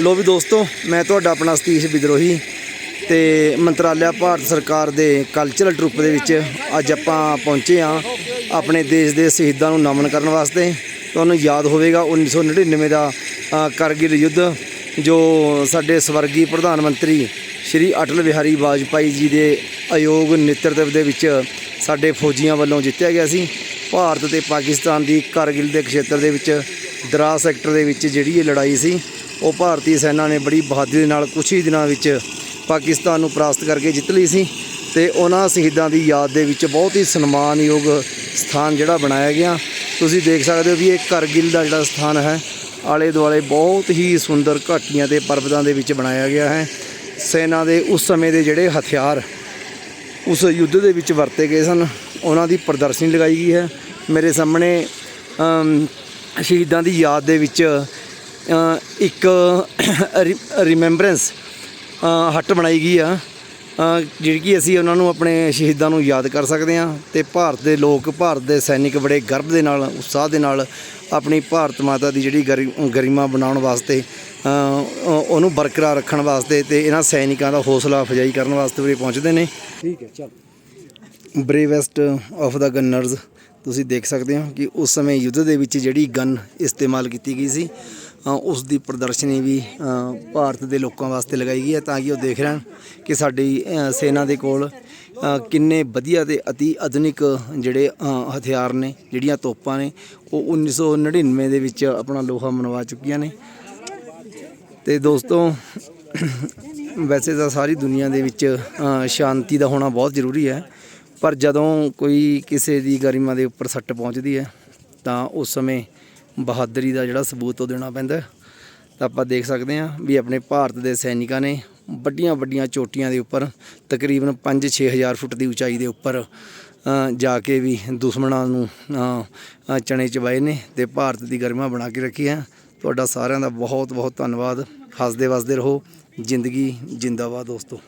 ਲੋ ਵੀ ਦੋਸਤੋ ਮੈਂ ਤੁਹਾਡਾ ਆਪਣਾ ਸਤੀਸ਼ ਵਿਦਰੋਹੀ ਤੇ ਮੰਤਰਾਲਿਆ ਭਾਰਤ ਸਰਕਾਰ ਦੇ ਕਲਚਰਲ ਟਰੁੱਪ ਦੇ ਵਿੱਚ ਅੱਜ ਆਪਾਂ ਪਹੁੰਚੇ ਆ ਆਪਣੇ ਦੇਸ਼ ਦੇ ਸ਼ਹੀਦਾਂ ਨੂੰ ਨਮਨ ਕਰਨ ਵਾਸਤੇ। ਤੁਹਾਨੂੰ ਯਾਦ ਹੋਵੇਗਾ 1999 ਦਾ ਅ, ਕਰਗਿਲ ਯੁੱਧ ਜੋ ਸਾਡੇ ਸਵਰਗੀ ਪ੍ਰਧਾਨ ਮੰਤਰੀ ਸ਼੍ਰੀ ਅਟਲ ਬਿਹਾਰੀ ਵਾਜਪਾਈ ਜੀ ਦੇ ਅਯੋਗ ਨੇਤਰਤਵ ਦੇ ਵਿੱਚ ਸਾਡੇ ਫੌਜੀਆਂ ਵੱਲੋਂ ਜਿੱਤਿਆ ਗਿਆ ਸੀ। ਭਾਰਤ ਤੇ ਪਾਕਿਸਤਾਨ ਦੀ ਕਾਰਗਿਲ ਦੇ ਖੇਤਰ ਦੇ ਵਿੱਚ ਦਰਾ ਸੈਕਟਰ ਦੇ ਵਿੱਚ ਜਿਹੜੀ ਇਹ ਲੜਾਈ ਸੀ, ਉਹ ਭਾਰਤੀ ਸੈਨਾ ਨੇ ਬੜੀ ਬਹਾਦਰੀ ਦੇ ਨਾਲ ਕੁਝ ਹੀ ਦਿਨਾਂ ਵਿੱਚ ਪਾਕਿਸਤਾਨ ਨੂੰ ਪ੍ਰਾਸਤ ਕਰਕੇ ਜਿੱਤ ਲਈ ਸੀ ਤੇ ਉਹਨਾਂ ਸ਼ਹੀਦਾਂ ਦੀ ਯਾਦ ਦੇ ਵਿੱਚ ਬਹੁਤ ਹੀ ਸਨਮਾਨਯੋਗ ਸਥਾਨ ਜਿਹੜਾ ਬਣਾਇਆ ਗਿਆ। ਤੁਸੀਂ ਦੇਖ ਸਕਦੇ ਹੋ ਵੀ ਇਹ ਕਾਰਗਿਲ ਦਾ ਜਿਹੜਾ ਸਥਾਨ ਹੈ, ਆਲੇ ਦੁਆਲੇ ਬਹੁਤ ਹੀ ਸੁੰਦਰ ਘਾਟੀਆਂ ਤੇ ਪਰਬਤਾਂ ਦੇ ਵਿੱਚ ਬਣਾਇਆ ਗਿਆ ਹੈ। ਸੈਨਾ ਦੇ ਉਸ ਸਮੇਂ ਦੇ ਜਿਹੜੇ ਹਥਿਆਰ ਉਸ ਯੁੱਧ ਦੇ ਵਿੱਚ ਵਰਤੇ ਗਏ ਸਨ। ਉਹਨਾਂ ਦੀ ਪ੍ਰਦਰਸ਼ਨੀ ਲਗਾਈ ਗਈ ਹੈ। ਮੇਰੇ ਸਾਹਮਣੇ ਸ਼ਹੀਦਾਂ ਦੀ ਯਾਦ ਦੇ ਵਿੱਚ ਇੱਕ ਰਿਮੈਂਬਰੈਂਸ ਹੱਟ ਬਣਾਈ ਗਈ ਆ। ਜਿਹੜੀ ਕਿ ਅਸੀਂ ਉਹਨਾਂ ਨੂੰ ਆਪਣੇ ਸ਼ਹੀਦਾਂ ਨੂੰ ਯਾਦ ਕਰ ਸਕਦੇ ਹਾਂ ਤੇ ਭਾਰਤ ਦੇ ਲੋਕ, ਭਾਰਤ ਦੇ ਸੈਨਿਕ ਬੜੇ ਗਰਭ ਦੇ ਨਾਲ, ਉਤਸ਼ਾਹ ਦੇ ਨਾਲ ਆਪਣੀ ਭਾਰਤ ਮਾਤਾ ਦੀ ਜਿਹੜੀ ਗਰੀ- ਗਰਿਮਾ ਬਣਾਉਣ ਵਾਸਤੇ ਉਹਨੂੰ ਬਰਕਰਾਰ ਰੱਖਣ ਵਾਸਤੇ ਤੇ ਇਹਨਾਂ ਸੈਨਿਕਾਂ ਦਾ ਹੌਸਲਾ ਅਫਜ਼ਾਈ ਕਰਨ ਵਾਸਤੇ ਉਰੇ ਪਹੁੰਚਦੇ ਨੇ। ਠੀਕ ਹੈ ਚਲ। ਬਰੇਵੈਸਟ ਆਫ ਦਾ ਗਨਰਸ ਤੁਸੀਂ ਦੇਖ ਸਕਦੇ ਹੋ ਕਿ ਉਸ ਸਮੇਂ ਯੁੱਧ ਦੇ ਵਿੱਚ ਜਿਹੜੀ ਗਨ ਇਸਤੇਮਾਲ ਕੀਤੀ ਗਈ ਸੀ ਉਸ ਦੀ ਪ੍ਰਦਰਸ਼ਨੀ ਵੀ ਭਾਰਤ ਦੇ ਲੋਕਾਂ ਵਾਸਤੇ ਲਗਾਈ ਗਈ ਹੈ ਤਾਂ ਕਿ ਉਹ ਦੇਖ ਰਹਿਣ ਕਿ ਸਾਡੀ ਸੈਨਾ ਦੇ ਕੋਲ ਕਿੰਨੇ ਵਧੀਆ ਤੇ ਅਤੀ ਆਧੁਨਿਕ ਜਿਹੜੇ ਹਥਿਆਰ ਨੇ ਜਿਹੜੀਆਂ ਤੋਪਾਂ ਨੇ ਉਹ 1999 ਦੇ ਵਿੱਚ ਆਪਣਾ ਲੋਹਾ ਮਨਵਾ ਚੁੱਕੀਆਂ ਨੇ। ਤੇ ਦੋਸਤੋ, ਵੈਸੇ ਤਾਂ ਸਾਰੀ ਦੁਨੀਆ ਦੇ ਵਿੱਚ ਸ਼ਾਂਤੀ ਦਾ ਹੋਣਾ ਬਹੁਤ ਜ਼ਰੂਰੀ ਹੈ। ਪਰ ਜਦੋਂ ਕੋਈ ਕਿਸੇ ਦੀ ਗਰਿਮਾ ਦੇ ਉੱਪਰ ਸੱਟ ਪਹੁੰਚਦੀ ਹੈ, ਤਾਂ ਉਸ ਸਮੇਂ ਬਹਾਦਰੀ ਦਾ ਜਿਹੜਾ ਸਬੂਤ ਉਹ ਦੇਣਾ ਪੈਂਦਾ ਤਾਂ ਆਪਾਂ ਦੇਖ ਸਕਦੇ ਹਾਂ ਵੀ ਆਪਣੇ ਭਾਰਤ ਦੇ ਸੈਨਿਕਾਂ ਨੇ ਵੱਡੀਆਂ ਵੱਡੀਆਂ ਚੋਟੀਆਂ ਦੇ ਉੱਪਰ, ਤਕਰੀਬਨ 5-6 ਹਜ਼ਾਰ ਫੁੱਟ ਦੀ ਉਚਾਈ ਦੇ ਉੱਪਰ ਜਾ ਕੇ ਵੀ ਦੁਸ਼ਮਣਾਂ ਨੂੰ ਚਣੇ ਚਬਾਏ ਨੇ ਤੇ ਭਾਰਤ ਦੀ ਗਰਮਾ ਬਣਾ ਕੇ ਰੱਖੀ ਹੈ। ਤੁਹਾਡਾ ਸਾਰਿਆਂ ਦਾ ਬਹੁਤ ਬਹੁਤ ਧੰਨਵਾਦ। ਹੱਸਦੇ ਵਸਦੇ ਰਹੋ। ਜ਼ਿੰਦਗੀ ਜਿੰਦਾਬਾਦ ਦੋਸਤੋ।